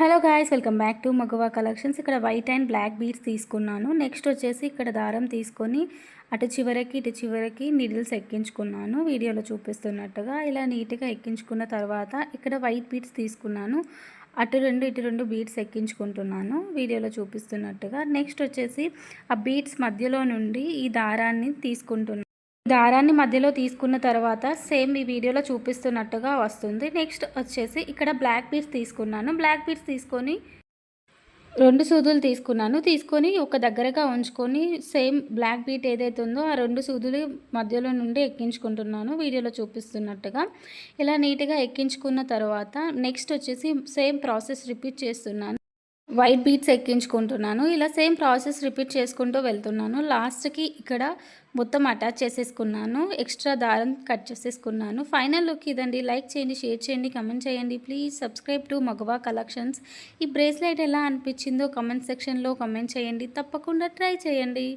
Hello guys welcome back to Magava collections ఇక్కడ white and black beads తీసుకున్నాను. Next వచ్చేసి ఇక్కడ దారం తీసుకొని అటు చివరికి ఇటు చివరికి నీడిల్స్ ఎక్కించుకున్నాను. వీడియోలో చూపిస్తున్నట్టుగా ఇలా నీట్గా ఎక్కించుకున్న తర్వాత ఇక్కడ వైట్ బీడ్స్ తీసుకున్నాను. అటు రెండు ఇటు రెండు బీడ్స్ ఎక్కించుకుంటున్నాను. వీడియోలో చూపిస్తున్నట్టుగా. నెక్స్ట్ వచ్చేసి ఆ బీడ్స్ మధ్యలో నుండి ఈ దారాన్ని తీసుకుంటున్నాను. దారాన్ని మధ్యలో తీసుకున్న తర్వాత సేమ్ ఈ వీడియోలో చూపిస్తున్నట్టుగా వస్తుంది. నెక్స్ట్ వచ్చేసి ఇక్కడ బ్లాక్ బీడ్స్ తీసుకున్నాను. బ్లాక్ బీడ్స్ తీసుకొని రెండు సూదులు తీసుకున్నాను. తీసుకొని ఒక దగ్గరగా ఉంచుకొని సేమ్ బ్లాక్ బీట్ ఏదైతే ఉందో ఆ రెండు సూదులు మధ్యలో నుండి ఎక్కించుకుంటున్నాను. వీడియోలో చూపిస్తున్నట్టుగా ఇలా నీట్గా ఎక్కించుకున్న తర్వాత నెక్స్ట్ వచ్చేసి సేమ్ ప్రాసెస్ రిపీట్ చేస్తున్నాను. వైట్ బీట్స్ ఎక్కించుకుంటున్నాను. ఇలా సేమ్ ప్రాసెస్ రిపీట్ చేసుకుంటూ వెళ్తున్నాను. లాస్ట్కి ఇక్కడ మొత్తం అటాచ్ చేసేసుకున్నాను. ఎక్స్ట్రా దారం కట్ చేసేసుకున్నాను. ఫైనల్ లుక్ ఇదండి. లైక్ చేయండి షేర్ చేయండి కమెంట్ చేయండి. Please subscribe to Magava collections. ఈ బ్రేస్లెట్ ఎలా అనిపించిందో కమెంట్ సెక్షన్లో కమెంట్ చేయండి. తప్పకుండా ట్రై చేయండి.